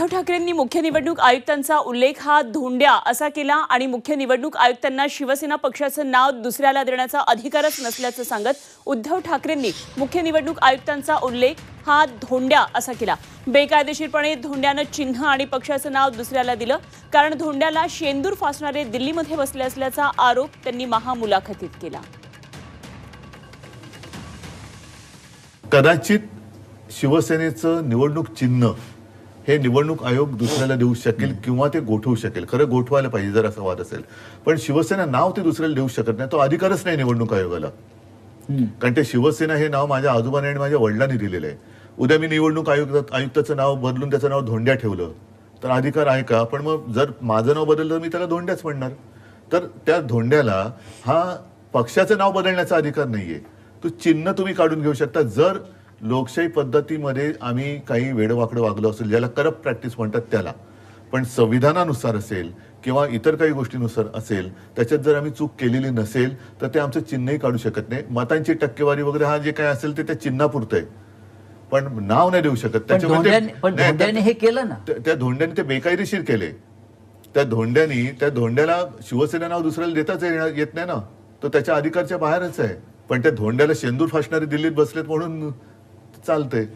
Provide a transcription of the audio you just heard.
उद्धव ठाकरेंनी मुख्य निवडणूक आयुक्तांचा उल्लेख हा धोंड्या असा केला आणि मुख्य निवडणूक आयुक्तांना शिवसेना पक्षाचं नाव दुसऱ्याला देण्याचा अधिकारच नसल्याचं सांगत उद्धव ठाकरेंनी मुख्य निवडणूक आयुक्तांचा उल्लेख हा धोंड्या असा केला. बेकायदेशीरपणे धोंड्यानं चिन्ह आणि पक्षाचं नाव दुसऱ्याला दिलं कारण धोंड्याला शेंदूर फासणारे दिल्लीमध्ये बसले असल्याचा आरोप त्यांनी महामुलाखतीत केला. कदाचित शिवसेनेचं निवडणूक चिन्ह हे निवडणूक आयोग दुसऱ्याला देऊ शकेल किंवा ते गोठवू शकेल. खरं गोठवायला पाहिजे जर असा वाद असेल. पण शिवसेना नाव ते दुसऱ्याला देऊ शकत नाही तो अधिकारच नाही निवडणूक आयोगाला. कारण ते शिवसेना हे नाव माझ्या आजोबाने आणि माझ्या वडिलांनी दिलेलं आहे. उद्या मी निवडणूक आयुक्त आयुक्ताचं नाव बदलून त्याचं नाव धोंड्या ठेवलं. तर अधिकार आहे का? पण मग जर माझं नाव बदललं तर मी त्याला धोंड्याच म्हणणार. तर त्या धोंड्याला हा पक्षाचं नाव बदलण्याचा अधिकार नाहीये. तो चिन्ह तुम्ही काढून घेऊ शकता. जर लोकशाही पद्धतीमध्ये आम्ही काही वेडवाकडं वागलो असेल ज्याला करप्ट प्रॅक्टिस म्हणतात त्याला. पण संविधानानुसार असेल किंवा इतर काही गोष्टीनुसार असेल त्याच्यात जर आम्ही चूक केलेली नसेल तर ते आमचं चिन्हही काढू शकत नाही. मतांची टक्केवारी वगैरे हा जे काय असेल ते त्या चिन्हापुरतं आहे पण नाव नाही देऊ शकत. त्याच्यामध्ये हे केलं ना. त्या- धोंड्याने ते बेकायदेशीर केले. त्या धोंड्यानी त्या धोंड्याला शिवसेना नाव दुसऱ्याला देताच येत नाही ना. तो त्याच्या अधिकारच्या बाहेरच आहे. पण त्या धोंड्याला शेंदूर फासणारे दिल्लीत बसलेत म्हणून चालतंय.